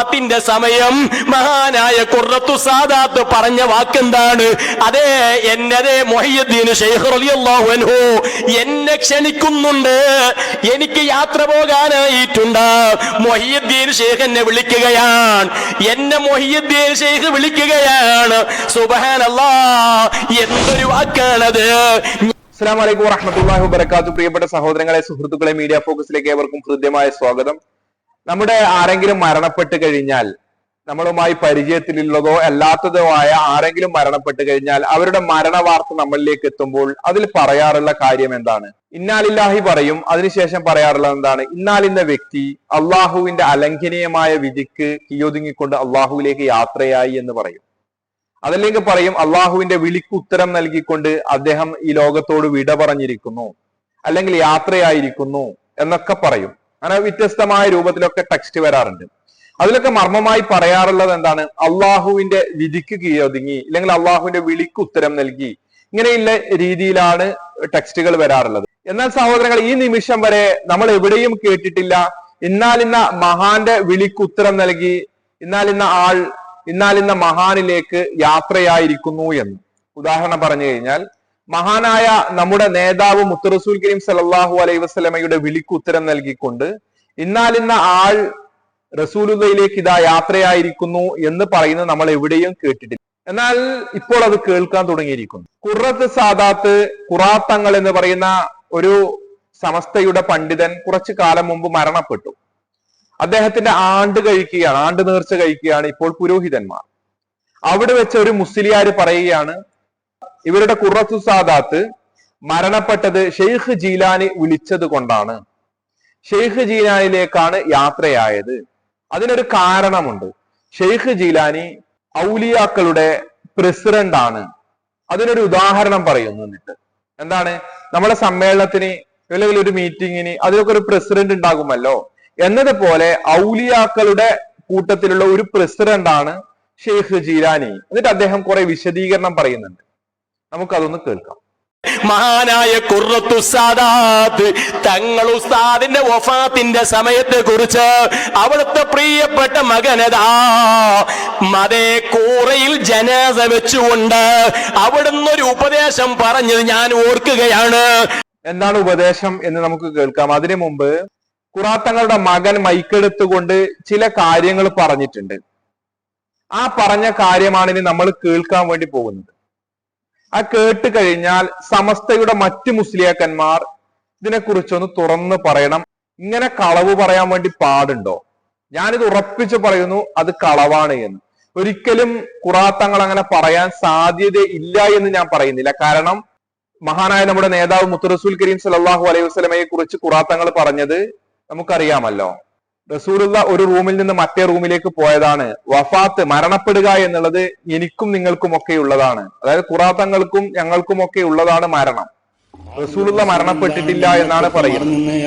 വഫാത്തിന്റെ സമയം മഹാനായ കുറത്തു സാദാത്ത് പറഞ്ഞ വാക്കെന്താണ്? അതേ എന്നതേ മൊഹിയുദ്ദീൻ ഷെയ്ഖ് റളിയല്ലാഹു അൻഹു എന്നെ ക്ഷണിക്കുന്നുണ്ട്. എനിക്ക് യാത്ര പോകാനായിട്ടുണ്ട്. മൊഹിയുദ്ദീൻ ഷെയ്ഖ് എന്നെ വിളിക്കുകയാണ്. എന്നെ മൊഹിയുദ്ദീൻ ഷെയ്ഖ് വിളിക്കുകയാണ്. സുബഹാനല്ലാ എന്തൊരു വാക്കാണത്? അസ്സാം വലൈക്കും വറഹമത്തല്ലാഹി വബർക്കാത്തു പ്രിയപ്പെട്ട സഹോദരങ്ങളെ സുഹൃത്തുക്കളെ മീഡിയ ഫോക്കസിലേക്ക് ഏവർക്കും ഹൃദ്യമായ സ്വാഗതം. നമ്മുടെ ആരെങ്കിലും മരണപ്പെട്ട് കഴിഞ്ഞാൽ നമ്മളുമായി പരിചയത്തിലുള്ളതോ അല്ലാത്തതോ ആയ ആരെങ്കിലും മരണപ്പെട്ട് കഴിഞ്ഞാൽ അവരുടെ മരണ വാർത്ത നമ്മളിലേക്ക് എത്തുമ്പോൾ അതിൽ പറയാറുള്ള കാര്യം എന്താണ്? ഇന്നാലില്ലാഹി പറയും അതിനുശേഷം പറയാറുള്ളത് എന്താണ്? ഇന്നാലിന്ന വ്യക്തി അള്ളാഹുവിന്റെ അലംഘനീയമായ വിധിക്ക് കീയൊതുങ്ങിക്കൊണ്ട് അള്ളാഹുവിലേക്ക് യാത്രയായി എന്ന് പറയും. അതല്ലെങ്കിൽ പറയും അള്ളാഹുവിന്റെ വിളിക്ക് ഉത്തരം നൽകിക്കൊണ്ട് അദ്ദേഹം ഈ ലോകത്തോട് വിട പറഞ്ഞിരിക്കുന്നു അല്ലെങ്കിൽ യാത്രയായിരിക്കുന്നു എന്നൊക്കെ പറയും. അങ്ങനെ വ്യത്യസ്തമായ രൂപത്തിലൊക്കെ ടെക്സ്റ്റ് വരാറുണ്ട്. അതിലൊക്കെ മർമ്മമായി പറയാറുള്ളത് എന്താണ്? അള്ളാഹുവിന്റെ വിധിക്ക് കീഴൊതുങ്ങി അല്ലെങ്കിൽ അള്ളാഹുവിന്റെ വിളിക്ക് ഉത്തരം നൽകി ഇങ്ങനെയുള്ള രീതിയിലാണ് ടെക്സ്റ്റുകൾ വരാറുള്ളത്. എന്നാൽ സഹോദരങ്ങൾ ഈ നിമിഷം വരെ നമ്മൾ എവിടെയും കേട്ടിട്ടില്ല. ഇന്നാലിന്ന മഹാന്റെ വിളിക്ക് ഉത്തരം നൽകി ഇന്നാലിന്ന ആൾ ഇന്നാലിന്ന മഹാനിലേക്ക് യാത്രയായിരിക്കുന്നു എന്ന്. ഉദാഹരണം പറഞ്ഞു കഴിഞ്ഞാൽ മഹാനായ നമ്മുടെ നേതാവ് മുത്തറസൂൽ കരീം സലല്ലാഹു അലൈഹി വസ്ലമയുടെ വിളിക്ക് ഉത്തരം നൽകിക്കൊണ്ട് ഇന്നാലിന്ന ആൾ റസൂലുള്ളയിലേക്ക് ഇതാ യാത്രയായിരിക്കുന്നു എന്ന് പറയുന്നത് നമ്മൾ എവിടെയും കേട്ടിട്ടില്ല. എന്നാൽ ഇപ്പോൾ അത് കേൾക്കാൻ തുടങ്ങിയിരിക്കുന്നു. കുറത്ത് സാദാത്ത് കുറാത്തങ്ങൾ എന്ന് പറയുന്ന ഒരു സമസ്തയുടെ പണ്ഡിതൻ കുറച്ചു കാലം മുമ്പ് മരണപ്പെട്ടു. അദ്ദേഹത്തിന്റെ ആണ്ട് കഴിക്കുകയാണ് ആണ്ട് നേർച്ച കഴിക്കുകയാണ് ഇപ്പോൾ പുരോഹിതന്മാർ. അവിടെ വെച്ച് ഒരു മുസ്ലിയാർ പറയുകയാണ് ഇവരുടെ കുറത്തു സാദാത്ത് മരണപ്പെട്ടത് ഷെയ്ഖ് ജീലാനി വിളിച്ചത് കൊണ്ടാണ്. ഷെയ്ഖ് ജീലാനിലേക്കാണ് യാത്രയായത്. അതിനൊരു കാരണമുണ്ട്. ഷെയ്ഖ് ജീലാനി ഔലിയാക്കളുടെ പ്രസിഡന്റ് ആണ്. അതിനൊരു ഉദാഹരണം പറയുന്നു എന്നിട്ട്. എന്താണ്? നമ്മുടെ സമ്മേളനത്തിന് അല്ലെങ്കിൽ ഒരു മീറ്റിങ്ങിന് അതിനൊക്കെ ഒരു പ്രസിഡന്റ് ഉണ്ടാകുമല്ലോ. എന്നതുപോലെ ഔലിയാക്കളുടെ കൂട്ടത്തിലുള്ള ഒരു പ്രസിഡന്റ് ആണ് ഷെയ്ഖ് ജീലാനി. എന്നിട്ട് അദ്ദേഹം കുറെ വിശദീകരണം പറയുന്നുണ്ട്. നമുക്കതൊന്ന് കേൾക്കാം. മഹാനായ കുറത്തു സാദാത്ത് തങ്ങൾ ഉസ്താദിന്റെ വഫാത്തിന്റെ സമയത്തെ കുറിച്ച് അവിടുത്തെ പ്രിയപ്പെട്ട മകനതാ മതേ കൂറയിൽ ജനാസ വെച്ചുകൊണ്ട് അവിടുന്ന് ഒരു ഉപദേശം പറഞ്ഞത് ഞാൻ ഓർക്കുകയാണ്. എന്താണ് ഉപദേശം എന്ന് നമുക്ക് കേൾക്കാം. അതിനു മുമ്പ് ഖുറാത്തങ്ങളുടെ മകൻ മൈക്കെടുത്തുകൊണ്ട് ചില കാര്യങ്ങൾ പറഞ്ഞിട്ടുണ്ട്. ആ പറഞ്ഞ കാര്യമാണ് ഇനി നമ്മൾ കേൾക്കാൻ വേണ്ടി പോകുന്നത്. ആ കേട്ട് കഴിഞ്ഞാൽ സമസ്തയുടെ മറ്റു മുസ്ലിയാക്കന്മാർ ഇതിനെക്കുറിച്ചൊന്ന് തുറന്ന് പറയണം. ഇങ്ങനെ കളവ് പറയാൻ വേണ്ടി പാടുണ്ടോ? ഞാനിത് ഉറപ്പിച്ച് പറയുന്നു അത് കളവാണ് എന്ന്. ഒരിക്കലും കുറാത്തങ്ങൾ അങ്ങനെ പറയാൻ സാധ്യത ഇല്ല എന്ന് ഞാൻ പറയുന്നില്ല. കാരണം മഹാനായ നമ്മുടെ നേതാവ് മുത്തറസൂൽ കരീം സലാഹു അലൈഹി വസ്ലമയെ കുറിച്ച് കുറാത്തങ്ങൾ പറഞ്ഞത് നമുക്കറിയാമല്ലോ. റസൂലുള്ള ഒരു റൂമിൽ നിന്ന് മറ്റേ റൂമിലേക്ക് പോയതാണ്. വഫാത്ത് മരണപ്പെടുക എന്നുള്ളത് എനിക്കും നിങ്ങൾക്കും ഒക്കെ ഉള്ളതാണ് അതായത് കുറാത്തങ്ങൾക്കും ഞങ്ങൾക്കും ഒക്കെ ഉള്ളതാണ് മരണം. റസൂലുള്ള മരണപ്പെട്ടിട്ടില്ല എന്നാണ് പറയുന്നത്. നിന്നേ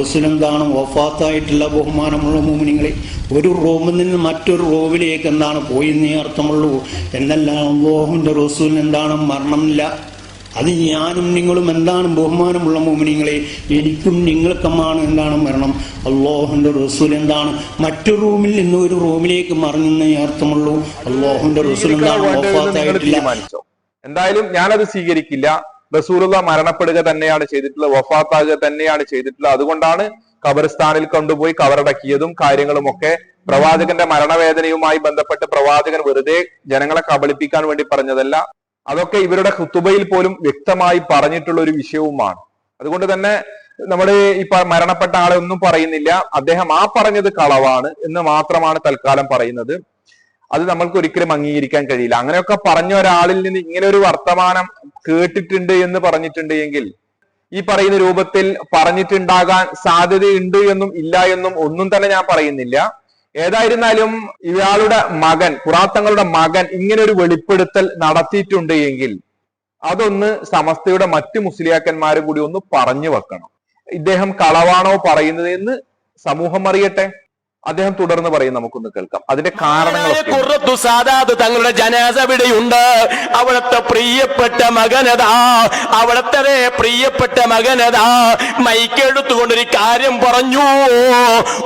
റസൂലെന്താണ് വഫാത്തായിട്ടുള്ള ബഹുമാനമുള്ള മോമിനിങ്ങളെ ഒരു റൂമിൽ നിന്ന് മറ്റൊരു റൂമിലേക്ക് എന്താണ് പോയി എന്നേ അർത്ഥമുള്ളൂ. എന്നല്ല അള്ളാഹുവിന്റെ റസൂൽ എന്താണ് മരണമില്ല? അത് ഞാനും നിങ്ങളും എന്താണ് ബഹുമാനമുള്ള മോമിനിങ്ങളെ എനിക്കും നിങ്ങൾക്കുമാണ് എന്താണ് മരണം. അള്ളാഹുന്റെ റസൂൽ എന്താണ്? മറ്റു റൂമിൽ നിന്ന് ഒരു റൂമിലേക്ക് മറഞ്ഞെന്നേ അർത്ഥമുള്ളൂ. അള്ളാഹുന്റെ റസൂൽ എന്താണ്? എന്തായാലും ഞാനത് സ്വീകരിക്കില്ല. റസൂലുള്ള മരണപ്പെടുക തന്നെയാണ് ചെയ്തിട്ടുള്ളത് വഫാത്താകുക തന്നെയാണ് ചെയ്തിട്ടുള്ളത്. അതുകൊണ്ടാണ് ഖബർസ്ഥാനിൽ കൊണ്ടുപോയി കവറടക്കിയതും കാര്യങ്ങളും ഒക്കെ പ്രവാചകന്റെ മരണവേദനയുമായി ബന്ധപ്പെട്ട് പ്രവാചകൻ വെറുതെ ജനങ്ങളെ കബളിപ്പിക്കാൻ വേണ്ടി പറഞ്ഞതല്ല. അതൊക്കെ ഇവരുടെ ഹുത്തുബയിൽ പോലും വ്യക്തമായി പറഞ്ഞിട്ടുള്ള ഒരു വിഷയവുമാണ്. അതുകൊണ്ട് തന്നെ നമ്മുടെ ഈ മരണപ്പെട്ട ആളെ ഒന്നും പറയുന്നില്ല. അദ്ദേഹം ആ പറഞ്ഞത് കളവാണ് എന്ന് മാത്രമാണ് തൽക്കാലം പറയുന്നത്. അത് നമ്മൾക്ക് ഒരിക്കലും അംഗീകരിക്കാൻ കഴിയില്ല. അങ്ങനെയൊക്കെ പറഞ്ഞ ഒരാളിൽ നിന്ന് ഇങ്ങനെ ഒരു വർത്തമാനം കേട്ടിട്ടുണ്ട് എന്ന് പറഞ്ഞിട്ടുണ്ട് എങ്കിൽ ഈ പറയുന്ന രൂപത്തിൽ പറഞ്ഞിട്ടുണ്ടാകാൻ സാധ്യതയുണ്ട് എന്നും ഇല്ല എന്നും ഒന്നും തന്നെ ഞാൻ പറയുന്നില്ല. ഏതായിരുന്നാലും ഇയാളുടെ മകൻ പുറാത്തങ്ങളുടെ മകൻ ഇങ്ങനെ ഒരു വെളിപ്പെടുത്തൽ നടത്തിയിട്ടുണ്ട് എങ്കിൽ അതൊന്ന് സമസ്തയുടെ മറ്റു മുസ്ലിയാക്കന്മാർ കൂടി ഒന്ന് പറഞ്ഞു വെക്കണം. ഇദ്ദേഹം കളവാണോ പറയുന്നത് എന്ന് സമൂഹം അറിയട്ടെ. അദ്ദേഹം തുടർന്ന് പറയും നമുക്കൊന്ന് കേൾക്കാം. അതിന്റെ കാരണങ്ങൾ കുറത്തു സാദാത് തങ്ങളുടെ ജനാസ ഇവിടെയുണ്ട് അവിടുത്തെ പ്രിയപ്പെട്ട മകനതാ. അവിടത്തെ പ്രിയപ്പെട്ട മകനതാ. മൈക്കെടുത്തുകൊണ്ടൊരു കാര്യം പറഞ്ഞു.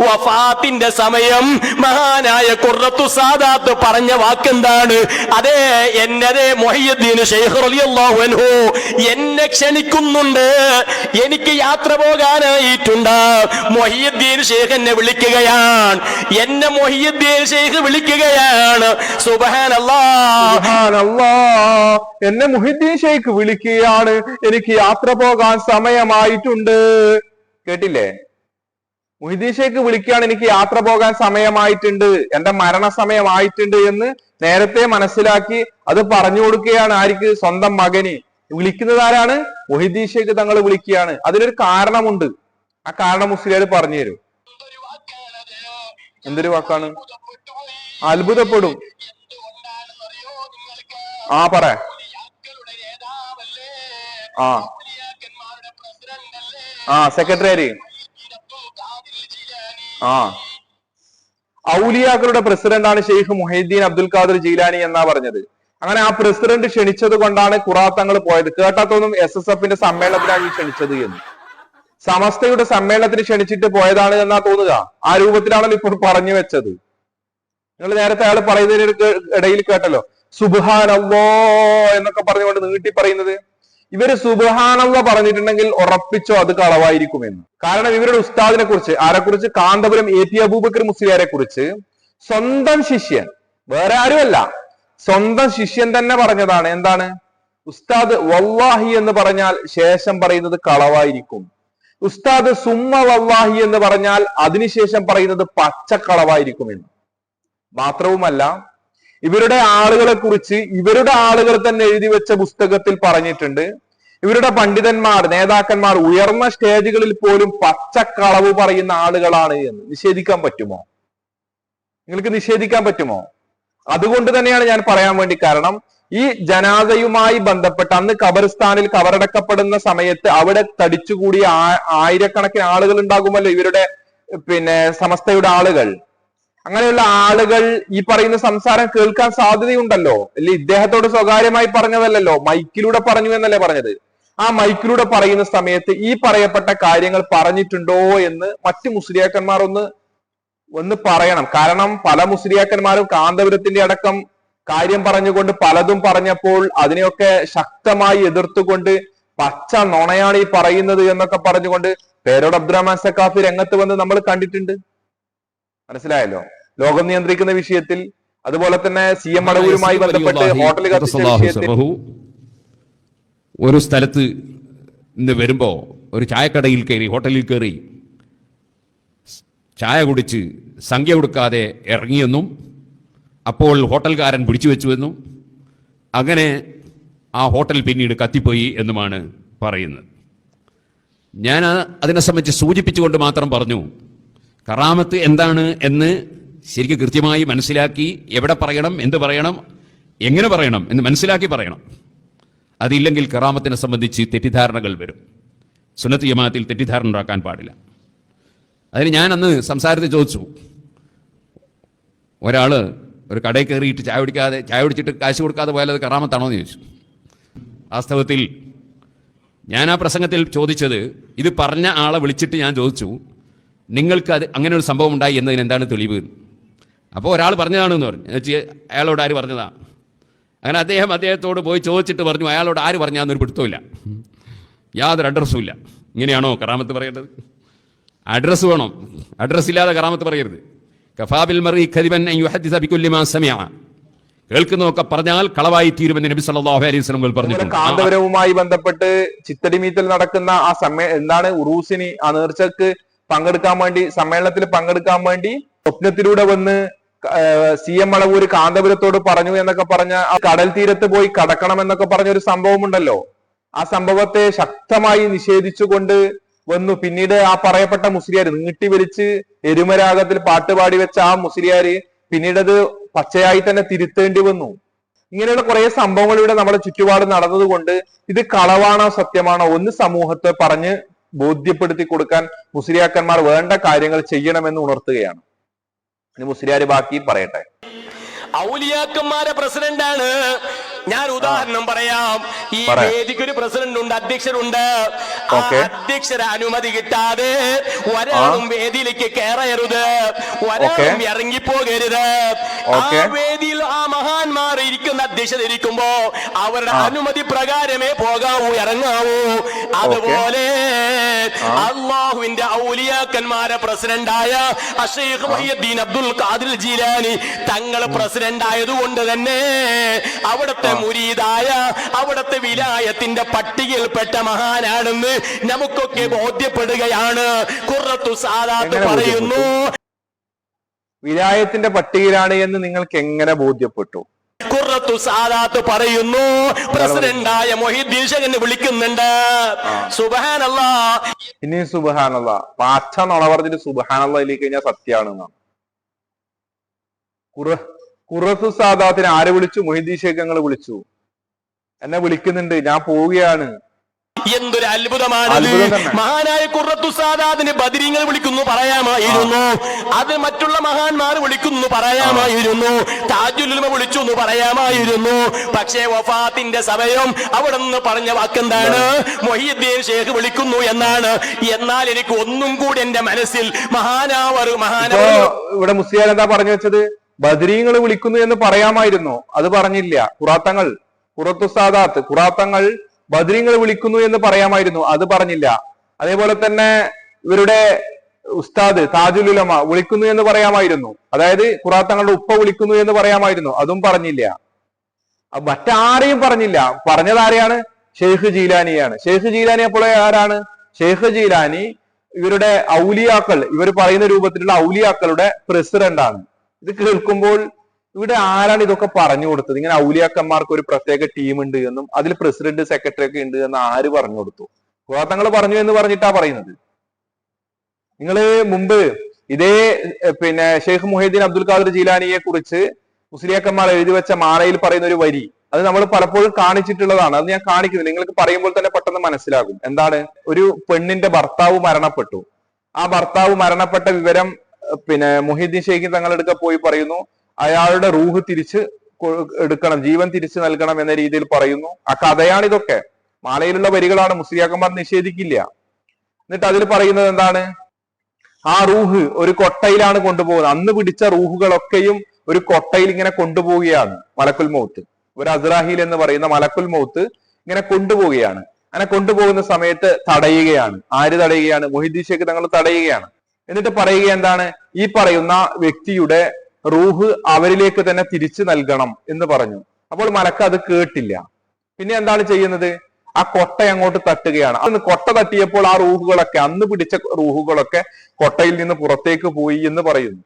വഫാത്തിന്റെ സമയം മഹാനായ കുറത്തു സാദാത്ത് പറഞ്ഞ വാക്കെന്താണ്? അതെ എന്നതേ മൊഹിയുദ്ദീൻ ഷെയ്ഖ് റളിയല്ലാഹു അൻഹു എന്നെ ക്ഷണിക്കുന്നുണ്ട്. എനിക്ക് യാത്ര പോകാനായിട്ടുണ്ട്. മൊഹിയുദ്ദീൻ ഷെയ്ഖ് എന്നെ വിളിക്കുകയാണ്. എന്നെ മൊഹിയുദ്ദീൻ ഷെയ്ഖ് വിളിക്കുകയാണ്. എന്നെ മുഹിദ്ദീൻ ഷെയ്ഖ് വിളിക്കുകയാണ്. എനിക്ക് യാത്ര പോകാൻ സമയമായിട്ടുണ്ട്. കേട്ടില്ലേ? മുഹിദ്ദീൻ ഷെയ്ഖ് വിളിക്കുകയാണ് എനിക്ക് യാത്ര പോകാൻ സമയമായിട്ടുണ്ട്. എന്റെ മരണ സമയമായിട്ടുണ്ട് എന്ന് നേരത്തെ മനസ്സിലാക്കി അത് പറഞ്ഞു കൊടുക്കുകയാണ് ആർക്ക് സ്വന്തം മകന്. വിളിക്കുന്നത് ആരാണ്? മുഹിദ്ദീൻ ഷെയ്ഖ് തങ്ങൾ വിളിക്കുകയാണ്. അതിനൊരു കാരണമുണ്ട്. ആ കാരണം മുസ്ലിയാർ പറഞ്ഞു തരും എന്തൊരു വാക്കാണ്? അത്ഭുതപ്പെടും. ആ പറ. ആ. ആ സെക്രട്ടറി ആ. ഔലിയാക്കളുടെ പ്രസിഡന്റ് ആണ് ഷെയ്ഖ് മുഹൈദ്ദീൻ അബ്ദുൽ ഖാദർ ജീലാനി എന്നാ പറഞ്ഞത്. അങ്ങനെ ആ പ്രസിഡന്റ് ക്ഷണിച്ചത് കൊണ്ടാണ് ഖുറാത്തങ്ങൾ പോയത്. കേട്ടാത്തൊന്നും എസ് എസ് എഫിന്റെ സമ്മേളനത്തിലാണ് ക്ഷണിച്ചത് എന്ന്. സമസ്തയുടെ സമ്മേളനത്തിന് ക്ഷണിച്ചിട്ട് പോയതാണ് എന്നാ തോന്നുക? ആ രൂപത്തിലാണല്ലോ ഇപ്പോൾ പറഞ്ഞു വെച്ചത്. നിങ്ങൾ നേരത്തെ അയാൾ പറയുന്നതിന് ഇടയിൽ കേട്ടല്ലോ. സുബാനവോ എന്നൊക്കെ പറഞ്ഞുകൊണ്ട് നീട്ടി പറയുന്നത്. ഇവർ സുബഹാനവ പറഞ്ഞിട്ടുണ്ടെങ്കിൽ ഉറപ്പിച്ചോ അത് കളവായിരിക്കും എന്ന് കാരണം ഇവരുടെ ഉസ്താദിനെ കുറിച്ച് ആരെ കുറിച്ച് കാന്തപുരം എ പി അബൂബക്കർ മുസ്ലിയാരെ കുറിച്ച് സ്വന്തം ശിഷ്യൻ വേറെ ആരുമല്ല. സ്വന്തം ശിഷ്യൻ തന്നെ പറഞ്ഞതാണ്. എന്താണ്? ഉസ്താദ് വല്ലാഹി എന്ന് പറഞ്ഞാൽ ശേഷം പറയുന്നത് കളവായിരിക്കും. ഉസ്താദ് സുമ്മ വല്ലാഹി എന്ന് പറഞ്ഞാൽ അതിനുശേഷം പറയുന്നത് പച്ചക്കളവായിരിക്കുമെന്ന് മാത്രവുമല്ല ഇവരുടെ ആളുകളെ കുറിച്ച് ഇവരുടെ ആളുകൾ തന്നെ എഴുതി വെച്ച പുസ്തകത്തിൽ പറഞ്ഞിട്ടുണ്ട്. ഇവരുടെ പണ്ഡിതന്മാർ നേതാക്കന്മാർ ഉയർന്ന സ്റ്റേജുകളിൽ പോലും പച്ചക്കളവ് പറയുന്ന ആളുകളാണ് എന്ന്. നിഷേധിക്കാൻ പറ്റുമോ? നിങ്ങൾക്ക് നിഷേധിക്കാൻ പറ്റുമോ? അതുകൊണ്ട് തന്നെയാണ് ഞാൻ പറയാൻ വേണ്ടി കാരണം ഈ ജനാദയുമായി ബന്ധപ്പെട്ട് അന്ന് ഖബർസ്ഥാനിൽ കബറടക്കപ്പെടുന്ന സമയത്ത് അവിടെ തടിച്ചുകൂടിയ ആയിരക്കണക്കിന് ആളുകൾ ഉണ്ടാകുമല്ലോ ഇവരുടെ പിന്നെ സമസ്തയുടെ ആളുകൾ. അങ്ങനെയുള്ള ആളുകൾ ഈ പറയുന്ന സംസാരം കേൾക്കാൻ സാധ്യതയുണ്ടല്ലോ. അല്ലെ? ഇദ്ദേഹത്തോട് സ്വകാര്യമായി പറഞ്ഞതല്ലല്ലോ. മൈക്കിലൂടെ പറഞ്ഞു എന്നല്ലേ പറഞ്ഞത്. ആ മൈക്കിലൂടെ പറയുന്ന സമയത്ത് ഈ പറയപ്പെട്ട കാര്യങ്ങൾ പറഞ്ഞിട്ടുണ്ടോ എന്ന് മറ്റു മുസ്ലിയാക്കന്മാർ ഒന്ന് ഒന്ന് പറയണം. കാരണം പല മുസ്ലിയാക്കന്മാരും കാന്തപുരത്തിന്റെ അടക്കം കാര്യം പറഞ്ഞുകൊണ്ട് പലതും പറഞ്ഞപ്പോൾ അതിനെയൊക്കെ ശക്തമായി എതിർത്തുകൊണ്ട് പച്ച നുണയാണ് ഈ പറയുന്നത് എന്നൊക്കെ പറഞ്ഞുകൊണ്ട് പേരോട് അബ്ദുറഹ്മാൻ സക്കാഫി രംഗത്ത് വന്ന് നമ്മൾ കണ്ടിട്ടുണ്ട്. മനസ്സിലായല്ലോ? ലോകം നിയന്ത്രിക്കുന്ന വിഷയത്തിൽ അതുപോലെ തന്നെ സി എം അടവൂരുമായി ബന്ധപ്പെട്ട് ഹോട്ടൽ ഒരു സ്ഥലത്ത് ഇന്ന് വരുമ്പോ ഒരു ചായക്കടയിൽ കയറി ഹോട്ടലിൽ കയറി ചായ കുടിച്ച് സംഖ്യ കൊടുക്കാതെ ഇറങ്ങിയെന്നും അപ്പോൾ ഹോട്ടൽകാരൻ പിടിച്ചു വെച്ചുവെന്നു അങ്ങനെ ആ ഹോട്ടൽ പിന്നീട് കത്തിപ്പോയി എന്നുമാണ് പറയുന്നത്. ഞാൻ അതിനെ സംബന്ധിച്ച് സൂചിപ്പിച്ചുകൊണ്ട് മാത്രം പറഞ്ഞു കറാമത്ത് എന്താണ് എന്ന് ശരിക്കും കൃത്യമായി മനസ്സിലാക്കി എവിടെ പറയണം എന്ത് പറയണം എങ്ങനെ പറയണം എന്ന് മനസ്സിലാക്കി പറയണം. അതില്ലെങ്കിൽ കറാമത്തിനെ സംബന്ധിച്ച് തെറ്റിദ്ധാരണകൾ വരും. സുന്നത്ത് ജമാഅത്തിൽ തെറ്റിദ്ധാരണ ഉണ്ടാക്കാൻ പാടില്ല. അതിന് ഞാൻ അന്ന് സംസാരത്തിൽ ചോദിച്ചു ഒരാൾ ഒരു കടയിൽ കയറിയിട്ട് ചായ കുടിക്കാതെ ചായ കുടിച്ചിട്ട് കാശ് കൊടുക്കാതെ പോയാൽ അത് കറാമത്താണോ എന്ന് ചോദിച്ചു. വാസ്തവത്തിൽ ഞാൻ ആ പ്രസംഗത്തിൽ ചോദിച്ചത് ഇത് പറഞ്ഞ ആളെ വിളിച്ചിട്ട് ഞാൻ ചോദിച്ചു നിങ്ങൾക്ക് അത് അങ്ങനെ ഒരു സംഭവം ഉണ്ടായി എന്നതിന് എന്താണ് തെളിവ്? അപ്പോൾ ഒരാൾ പറഞ്ഞതാണെന്ന് പറഞ്ഞു. എന്ന് വെച്ചാൽ അയാളോട് ആര് പറഞ്ഞതാണ് അങ്ങനെ അദ്ദേഹം അദ്ദേഹത്തോട് പോയി ചോദിച്ചിട്ട് പറഞ്ഞു അയാളോട് ആര് പറഞ്ഞാന്നൊരു പിടുത്തമില്ല യാതൊരു അഡ്രസ്സും ഇല്ല. ഇങ്ങനെയാണോ കറാമത്ത് പറയേണ്ടത്? അഡ്രസ്സ് വേണം. അഡ്രസ്സ് ഇല്ലാതെ കറാമത്ത് പറയരുത്. കഫാബിൽ മറി ഖദിബൻ സമിഅ. കേൾക്കുന്നതൊക്കെ പറഞ്ഞാൽ കളവായി തീരുമെന്ന് നബി സല്ലല്ലാഹു അലൈഹി വസല്ലം പറഞ്ഞിട്ടുണ്ട്. കാന്തവരവുമായി കാന്തപുരവുമായി ബന്ധപ്പെട്ട് ചിത്തടിമീത്തിൽ നടക്കുന്ന ആ സമ്മേ എന്താണ് ഉറൂസിനി ആ നേർച്ചക്ക് പങ്കെടുക്കാൻ വേണ്ടി സമ്മേളനത്തിൽ പങ്കെടുക്കാൻ വേണ്ടി സ്വപ്നത്തിലൂടെ വന്ന് സി എം അളവൂര് കാന്തപുരത്തോട് പറഞ്ഞു എന്നൊക്കെ പറഞ്ഞ ആ കടൽ തീരത്ത് പോയി കടക്കണം എന്നൊക്കെ പറഞ്ഞ ഒരു സംഭവമുണ്ടല്ലോ. ആ സംഭവത്തെ ശക്തമായി നിഷേധിച്ചുകൊണ്ട് വന്നു. പിന്നീട് ആ പറയപ്പെട്ട മുസ്ലിയാർ നീട്ടി വലിച്ച് എരുമരാഗത്തിൽ പാട്ടുപാടി വെച്ച ആ മുസ്ലിയാര് പിന്നീട് അത് പച്ചയായി തന്നെ തിരുത്തേണ്ടി വന്നു. ഇങ്ങനെയുള്ള കുറെ സംഭവങ്ങൾ ഇവിടെ നമ്മുടെ ചുറ്റുപാട് നടന്നതുകൊണ്ട് ഇത് കളവാണോ സത്യമാണോ ഒന്ന് സമൂഹത്തെ പറഞ്ഞ് ബോധ്യപ്പെടുത്തി കൊടുക്കാൻ മുസ്ലിയാക്കന്മാർ വേണ്ട കാര്യങ്ങൾ ചെയ്യണമെന്ന് ഉണർത്തുകയാണ്. മുസ്ലിയാർ ബാക്കി പറയട്ടെ. ഔലിയാക്കന്മാരെ പ്രസിഡന്റാണ്. ഞാൻ ഉദാഹരണം പറയാം. ഈ വേദിക്ക് ഒരു പ്രസിഡന്റ് ഉണ്ട് അധ്യക്ഷരുണ്ട്. ആ. അധ്യക്ഷര അനുമതി കിട്ടാതെ ഒരാളും വേദിയിലേക്ക് കയറരുത് ഒരാളും ഇറങ്ങി ഇറങ്ങിപ്പോകരുത്. ആ. വേദിയിൽ ആ മഹാന്മാർ ഇരിക്കുന്ന അധ്യക്ഷരിക്കുമ്പോ അവരുടെ അനുമതി പ്രകാരമേ പോകാവൂ ഇറങ്ങാവൂ. അതുപോലെ അള്ളാഹുവിന്റെ ഔലിയാക്കന്മാരെ പ്രസിഡന്റായ അഷേഖ് മഹിയുദ്ദീൻ അബ്ദുൽ ഖാദിൽ ജീലാനി തങ്ങൾ പ്രസിഡന്റ് ആയതുകൊണ്ട് തന്നെ അവിടുത്തെ മുരീദായ അവിടുത്തെ വിലായത്തിന്റെ പട്ടികയിൽപ്പെട്ട മഹാനാണെന്ന് നമുക്കൊക്കെ ബോധ്യപ്പെടുകയാണ്. കുറത്തു സാദാത്ത് പറയുന്നു. വിലായത്തിന്റെ പട്ടികയിലാണ് എന്ന് നിങ്ങൾക്ക് എങ്ങനെ ബോധ്യപ്പെട്ടു? കുറത്തു സാദാത്ത് പറയുന്നു. പ്രസിഡന്റായ മൊഹിദ്ദീൻ ഷെഖിനെ വിളിക്കുന്നുണ്ട്. സുബഹാനല്ലാ. ഇനി സുബഹാനല്ല. പാച്ച നുണ പറഞ്ഞിട്ട് സുബഹാനല്ലയിലേക്ക് കഴിഞ്ഞാൽ സത്യമാണെന്നാണ് കുറ കുറത്തു സാദാത്തിന് ആരെ വിളിച്ചു? മൊഹിദ്ദീൻ ഷേഖ് ഞങ്ങൾ വിളിച്ചു. എന്നെ വിളിക്കുന്നുണ്ട്. ഞാൻ പോവുകയാണ്. എന്തൊരു അത്ഭുതമാണ് മഹാനായ കുറത്തു സാദാദിന് ബദിരിങ്ങൾ വിളിക്കുന്നു പറയാമായിരുന്നു. അത് മറ്റുള്ള മഹാന്മാർ വിളിക്കുന്നു പറയാമായിരുന്നു. താജുലുമ വിളിച്ചു എന്ന് പറയാമായിരുന്നു. പക്ഷേ വഫാത്തിന്റെ സമയം അവിടെ നിന്ന് പറഞ്ഞ വാക്കെന്താണ്? മൊഹിയുദ്ദീൻ ഷേഖ് വിളിക്കുന്നു എന്നാണ്. എന്നാൽ എനിക്ക് ഒന്നും കൂടി എന്റെ മനസ്സിൽ മഹാനാവർ മഹാനവർ ഇവിടെ മുസ്ലിം എന്താ പറഞ്ഞു വെച്ചത്? ബദരീങ്ങൾ വിളിക്കുന്നു എന്ന് പറയാമായിരുന്നോ. അത് പറഞ്ഞില്ല. ഖുറാത്തങ്ങൾ ഖുറത്തു സാദാത്ത് ഖുറാത്തങ്ങൾ ബദരീങ്ങൾ വിളിക്കുന്നു എന്ന് പറയാമായിരുന്നു. അത് പറഞ്ഞില്ല. അതേപോലെ തന്നെ ഇവരുടെ ഉസ്താദ് താജുലുലമ വിളിക്കുന്നു എന്ന് പറയാമായിരുന്നു. അതായത് ഖുറാത്തങ്ങളുടെ ഉപ്പ വിളിക്കുന്നു എന്ന് പറയാമായിരുന്നു. അതും പറഞ്ഞില്ല. മറ്റാരെയും പറഞ്ഞില്ല. പറഞ്ഞത് ആരെയാണ്? ഷെയ്ഖ് ജീലാനിയാണ്. ഷെയ്ഖ് ജീലാനി അപ്പോൾ ആരാണ്? ഷെയ്ഖ് ജീലാനി ഇവരുടെ ഔലിയാക്കൾ ഇവർ പറയുന്ന രൂപത്തിലുള്ള ഔലിയാക്കളുടെ പ്രസിഡന്റ് ആണ്. ഇത് കേൾക്കുമ്പോൾ ഇവിടെ ആരാണ് ഇതൊക്കെ പറഞ്ഞു കൊടുത്തത്? ഇങ്ങനെ ഔലിയാക്കന്മാർക്ക് ഒരു പ്രത്യേക ടീം ഉണ്ട് എന്നും അതിൽ പ്രസിഡന്റ് സെക്രട്ടറി ഒക്കെ ഉണ്ട് എന്ന് ആര് പറഞ്ഞു കൊടുത്തു? പുറാത്തങ്ങൾ പറഞ്ഞു എന്ന് പറഞ്ഞിട്ടാ പറയുന്നത്. നിങ്ങൾ മുമ്പ് ഇതേ പിന്നെ ഷെയ്ഖ് മുഹീദ്ദീൻ അബ്ദുൽ ഖാദർ ജീലാനിയെ കുറിച്ച് മുസ്ലിയാക്കന്മാർ എഴുതി വെച്ച മാലയിൽ പറയുന്ന ഒരു വരി. അത് നമ്മൾ പലപ്പോഴും കാണിച്ചിട്ടുള്ളതാണ്. അത് ഞാൻ കാണിക്കുന്നത് നിങ്ങൾക്ക് പറയുമ്പോൾ തന്നെ പെട്ടെന്ന് മനസ്സിലാകും. എന്താണ്? ഒരു പെണ്ണിന്റെ ഭർത്താവ് മരണപ്പെട്ടു. ആ ഭർത്താവ് മരണപ്പെട്ട വിവരം പിന്നെ മുഹീദ്ദീൻ ഷെയ്ഖ് തങ്ങളെടുക്ക പോയി പറയുന്നു അയാളുടെ റൂഹ് തിരിച്ച് എടുക്കണം ജീവൻ തിരിച്ചു നൽകണം എന്ന രീതിയിൽ പറയുന്നു. ആ കഥയാണ് ഇതൊക്കെ. മാലയിലുള്ള വരികളാണ് മുസ്ലിയാക്കന്മാർ നിഷേധിക്കില്ല. എന്നിട്ട് അതിൽ പറയുന്നത് എന്താണ്? ആ റൂഹ് ഒരു കൊട്ടയിലാണ് കൊണ്ടുപോകുന്നത്. അന്ന് പിടിച്ച റൂഹുകളൊക്കെയും ഒരു കൊട്ടയിൽ ഇങ്ങനെ കൊണ്ടുപോവുകയാണ് മലക്കുൽ മൗത്ത്. ഒരു അസ്രാഹിൽ എന്ന് പറയുന്ന മലക്കുൽ മൗത്ത് ഇങ്ങനെ കൊണ്ടുപോവുകയാണ്. അങ്ങനെ കൊണ്ടുപോകുന്ന സമയത്ത് തടയുകയാണ്. ആര് തടയുകയാണ്? മൊഹിദ്ദീൻ ഷേഖ് തങ്ങൾ തടയുകയാണ്. എന്നിട്ട് പറയുക എന്താണ്? ഈ പറയുന്ന വ്യക്തിയുടെ റൂഹ് അവരിലേക്ക് തന്നെ തിരിച്ചു നൽകണം എന്ന് പറഞ്ഞു. അപ്പോൾ മലക്ക് അത് കേട്ടില്ല. പിന്നെ എന്താണ് ചെയ്യുന്നത്? ആ കൊട്ട അങ്ങോട്ട് തട്ടുകയാണ്. അന്ന് കൊട്ട തട്ടിയപ്പോൾ ആ റൂഹുകളൊക്കെ അന്ന് പിടിച്ച റൂഹുകളൊക്കെ കൊട്ടയിൽ നിന്ന് പുറത്തേക്ക് പോയി എന്ന് പറയുന്നു.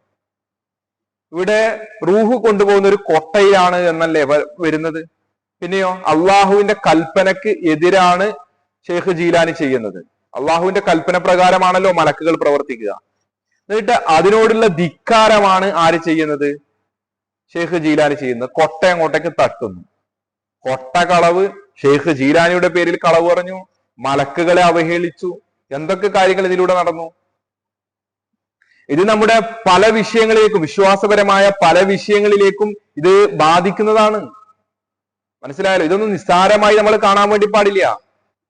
ഇവിടെ റൂഹ് കൊണ്ടുപോകുന്ന ഒരു കൊട്ടയിലാണ് എന്നല്ലേ വരുന്നത്? പിന്നെയോ അള്ളാഹുവിന്റെ കൽപ്പനക്ക് എതിരാണ് ഷെയ്ഖ് ജീലാനി ചെയ്യുന്നത്. അള്ളാഹുവിന്റെ കൽപ്പന പ്രകാരമാണല്ലോ മലക്കുകൾ പ്രവർത്തിക്കുക. എന്നിട്ട് അതിനോടുള്ള ധിക്കാരമാണ് ആര് ചെയ്യുന്നത്? ഷെയ്ഖ് ജീലാനി ചെയ്യുന്നത്. കൊട്ട അങ്ങോട്ടേക്ക് തട്ടുന്നു. കൊട്ട കളവ് ഷെയ്ഖ് ജീലാനിയുടെ പേരിൽ കളവ് പറഞ്ഞു. മലക്കുകളെ അവഹേളിച്ചു. എന്തൊക്കെ കാര്യങ്ങൾ ഇതിലൂടെ നടന്നു? ഇത് നമ്മുടെ പല വിഷയങ്ങളിലേക്കും വിശ്വാസപരമായ പല വിഷയങ്ങളിലേക്കും ഇത് ബാധിക്കുന്നതാണ്. മനസ്സിലായല്ലോ? ഇതൊന്നും നിസ്സാരമായി നമ്മൾ കാണാൻ വേണ്ടി പാടില്ല.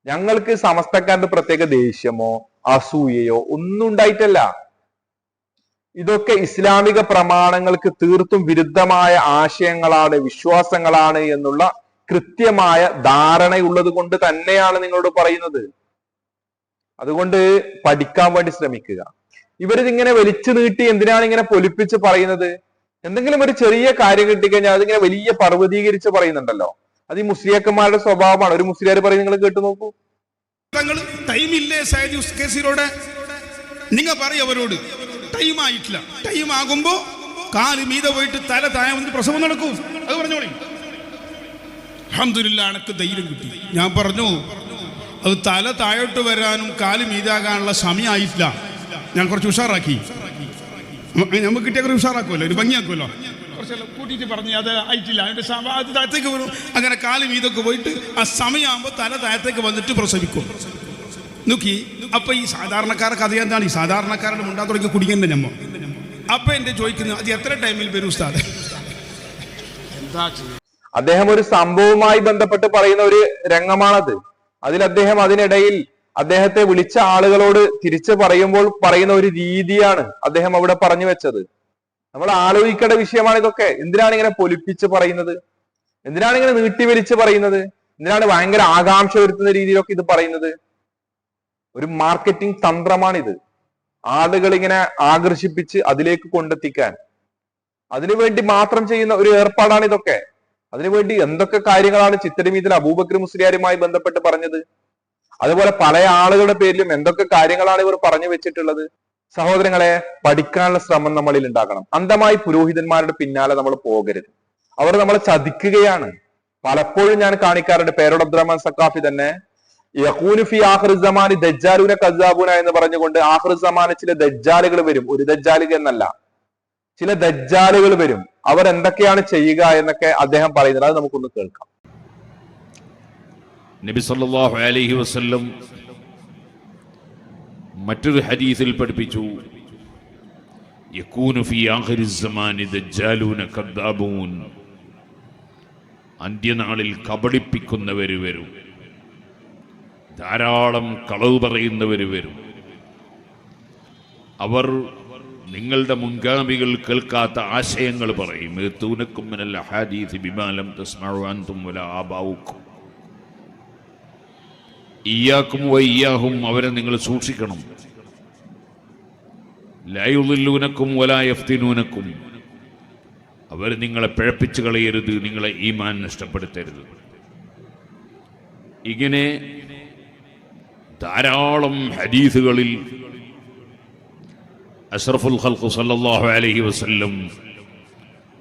ഞങ്ങൾക്ക് സമസ്തക്കാരുടെ പ്രത്യേക ദേഷ്യമോ അസൂയയോ ഒന്നും ഉണ്ടായിട്ടല്ല. ഇതൊക്കെ ഇസ്ലാമിക പ്രമാണങ്ങൾക്ക് തീർത്തും വിരുദ്ധമായ ആശയങ്ങളാണ് വിശ്വാസങ്ങളാണ് എന്നുള്ള കൃത്യമായ ധാരണയുള്ളത് കൊണ്ട് തന്നെയാണ് നിങ്ങളോട് പറയുന്നത്. അതുകൊണ്ട് പഠിക്കാൻ വേണ്ടി ശ്രമിക്കുക. ഇവരിതിങ്ങനെ വലിച്ചു നീട്ടി എന്തിനാണ് ഇങ്ങനെ പൊലിപ്പിച്ച് പറയുന്നത്? എന്തെങ്കിലും ഒരു ചെറിയ കാര്യം കിട്ടിക്കഴിഞ്ഞാൽ അതിങ്ങനെ വലിയ പർവതീകരിച്ച് പറയുന്നുണ്ടല്ലോ. അത് ഈ മുസ്ലിയാക്കന്മാരുടെ സ്വഭാവമാണ്. ഒരു മുസ്ലിയാർ പറയും നിങ്ങൾ കേട്ടു നോക്കൂ. തങ്ങൾ ടൈമില്ലേ സൈദ് കേസിലൂടെ നിങ്ങൾ പറയും അവരോട്. ടൈം ആയിട്ടില്ല. ടൈം ആകുമ്പോ കാൽ മീതെ പോയിട്ട് തല താഴെ വന്നിട്ട് പ്രസവം നടക്കും. അത് പറഞ്ഞോളി. അഹമ്മദില്ല എനക്ക് ധൈര്യം കിട്ടി. ഞാൻ പറഞ്ഞു അത് തല താഴോട്ട് വരാനും കാൽ മീതാകാനുള്ള സമയമായിട്ടില്ല ഞാൻ കുറച്ച് ഉഷാറാക്കി. നമുക്ക് കിട്ടിയ കുറച്ച് ഉഷാറാക്കുമല്ലോ. ഒരു ഭംഗിയാക്കുമല്ലോ. കുറച്ചെല്ലാം കൂട്ടിയിട്ട് പറഞ്ഞു അത് ആയിട്ടില്ല. അതിന്റെ അത് താഴത്തേക്ക് വരും അങ്ങനെ കാലും ഇതൊക്കെ പോയിട്ട് ആ സമയമാകുമ്പോൾ തല താഴത്തേക്ക് വന്നിട്ട് പ്രസവിക്കും. നോക്കി അപ്പോൾ ഈ സാധാരണക്കാർക്ക് അത് എന്താണ്? ഈ സാധാരണക്കാരുടെ മുണ്ടാ തുടങ്ങി കുടിക്കണ്ട ഞമ്മ അപ്പം എന്റെ ചോദിക്കുന്നത് അത് എത്ര ടൈമിൽ വരും ഉസ്താദ്? അദ്ദേഹം ഒരു സംഭവവുമായി ബന്ധപ്പെട്ട് പറയുന്ന ഒരു രംഗമാണത്. അതിൽ അദ്ദേഹം അതിനിടയിൽ അദ്ദേഹത്തെ വിളിച്ച ആളുകളോട് തിരിച്ചു പറയുമ്പോൾ പറയുന്ന ഒരു രീതിയാണ് അദ്ദേഹം അവിടെ പറഞ്ഞു വെച്ചത്. നമ്മൾ ആലോചിക്കേണ്ട വിഷയമാണ് ഇതൊക്കെ. എന്തിനാണ് ഇങ്ങനെ പൊലിപ്പിച്ച് പറയുന്നത്? എന്തിനാണ് ഇങ്ങനെ നീട്ടി നീട്ടിവലിച്ച് പറയുന്നത്? എന്തിനാണ് ഭയങ്കര ആകാംക്ഷ വരുത്തുന്ന രീതിയിലൊക്കെ ഇത് പറയുന്നത്? ഒരു മാർക്കറ്റിംഗ് തന്ത്രമാണിത്. ആളുകൾ ഇങ്ങനെ ആകർഷിപ്പിച്ച് അതിലേക്ക് കൊണ്ടെത്തിക്കാൻ. അതിനുവേണ്ടി മാത്രം ചെയ്യുന്ന ഒരു ഏർപ്പാടാണ് ഇതൊക്കെ. അതിനുവേണ്ടി എന്തൊക്കെ കാര്യങ്ങളാണ് ചിത്തരമീതിൽ അബൂബക്കർ മുസ്ലിയാരുമായി ബന്ധപ്പെട്ട് പറഞ്ഞത്? അതുപോലെ പല ആളുകളുടെ പേരിലും എന്തൊക്കെ കാര്യങ്ങളാണ് ഇവർ പറഞ്ഞു വെച്ചിട്ടുള്ളത്? സഹോദരങ്ങളെ പഠിക്കാനുള്ള ശ്രമം നമ്മളിൽ ഉണ്ടാക്കണം അന്ധമായി പുരോഹിതന്മാരുടെ പിന്നാലെ നമ്മൾ പോകരുത്. അവർ നമ്മളെ ചതിക്കുകയാണ്. പലപ്പോഴും ഞാൻ കാണിക്കാറുണ്ട് പേരോട് അബ്ദുറഹ്മാൻ സക്കാഫി തന്നെ യഹൂനുഫി ആഹ്റുസമാനി ദജ്ജാലൂന കസാബൂന എന്ന് പറഞ്ഞുകൊണ്ട് ആഹ്റുസമാന് ചില ദജ്ജാലുകൾ വരും. ഒരു ദജ്ജാലുക എന്നല്ല. ചില ദജ്ജാലുകൾ വരും. അവർ എന്തൊക്കെയാണ് ചെയ്യുക എന്നൊക്കെ അദ്ദേഹം പറയുന്നത് അത് നമുക്കൊന്ന് കേൾക്കാം. നബി സല്ലല്ലാഹു അലൈഹി വസല്ലം മറ്റൊരു ഹദീസിൽ പഠിപ്പിച്ചു. യകൂനു ഫി ആഖിരി സമാനി ദജ്ജാലൂന കദ്ദാബൂൻ. അന്ത്യനാളിൽ കബളിപ്പിക്കുന്നവർ വരും. ധാരാളം കളവ് പറയുന്നവർ വരും. അവർ നിങ്ങളുടെ മുൻഗാമികൾ കേൾക്കാത്ത ആശയങ്ങൾ പറയും. തൂനക്കും ബിമാലം തസ്മഉ അൻതും വലാ ആബാവുക്കും ഇയാക്കും വയ്യാഹും അവരെ നിങ്ങൾ സൂക്ഷിക്കണം. ലയുദില്ലൂനക്കും വലായഫ്തിനൂനക്കും അവർ നിങ്ങളെ പിഴപ്പിച്ചു കളയരുത് നിങ്ങളെ ഈമാൻ നഷ്ടപ്പെടുത്തരുത്. ഇങ്ങനെ ധാരാളം ഹദീസുകളിൽ അഷ്റഫുൽ ഖൽഖു സല്ലല്ലാഹു അലൈഹി വസല്ലം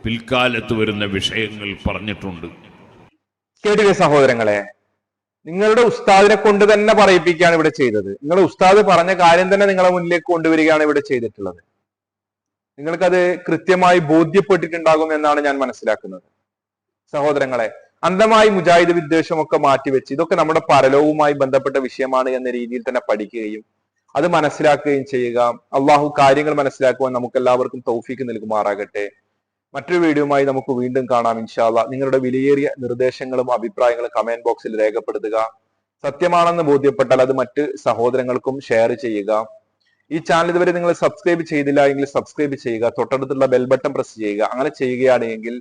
പിൽക്കാലത്ത് വരുന്ന വിഷയങ്ങൾ പറഞ്ഞിട്ടുണ്ട്. സഹോദരങ്ങളെ? നിങ്ങളുടെ ഉസ്താദിനെ കൊണ്ട് തന്നെ പറയിപ്പിക്കുകയാണ് ഇവിടെ ചെയ്തത്. നിങ്ങളുടെ ഉസ്താദ് പറഞ്ഞ കാര്യം തന്നെ നിങ്ങളെ മുന്നിലേക്ക് കൊണ്ടുവരികയാണ് ഇവിടെ ചെയ്തിട്ടുള്ളത്. നിങ്ങൾക്കത് കൃത്യമായി ബോധ്യപ്പെട്ടിട്ടുണ്ടാകും എന്നാണ് ഞാൻ മനസ്സിലാക്കുന്നത്. സഹോദരങ്ങളെ അന്ധമായി മുജാഹിദ് വിദ്വേഷമൊക്കെ മാറ്റിവെച്ച് ഇതൊക്കെ നമ്മുടെ പരലോകവുമായി ബന്ധപ്പെട്ട വിഷയമാണ് എന്ന രീതിയിൽ തന്നെ പഠിക്കുകയും അത് മനസ്സിലാക്കുകയും ചെയ്യുക. അള്ളാഹു കാര്യങ്ങൾ മനസ്സിലാക്കുവാൻ നമുക്ക് എല്ലാവർക്കും തൗഫീക്ക് നൽകുമാറാകട്ടെ. മറ്റൊരു വീഡിയോയുമായി നമുക്ക് വീണ്ടും കാണാം ഇൻഷാല്ല നിങ്ങളുടെ വിലയേറിയ നിർദ്ദേശങ്ങളും അഭിപ്രായങ്ങളും കമന്റ് ബോക്സിൽ രേഖപ്പെടുത്തുക. സത്യമാണെന്ന് ബോധ്യപ്പെട്ടാൽ അത് മറ്റ് സഹോദരങ്ങൾക്കും ഷെയർ ചെയ്യുക. ഈ ചാനൽ ഇതുവരെ നിങ്ങൾ സബ്സ്ക്രൈബ് ചെയ്തില്ല എങ്കിൽ സബ്സ്ക്രൈബ് ചെയ്യുക. തൊട്ടടുത്തുള്ള ബെൽ ബട്ടൺ പ്രസ് ചെയ്യുക. അങ്ങനെ ചെയ്യുകയാണെങ്കിൽ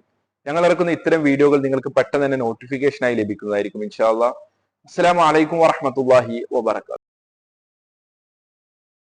ഞങ്ങൾ ഇറക്കുന്ന ഇത്തരം വീഡിയോകൾ നിങ്ങൾക്ക് പെട്ടെന്ന് തന്നെ നോട്ടിഫിക്കേഷനായി ലഭിക്കുന്നതായിരിക്കും ഇൻഷാല്ല അസ്സലാമു അലൈക്കും വാഹമത്തല്ലാഹി വബർക്കാത്തു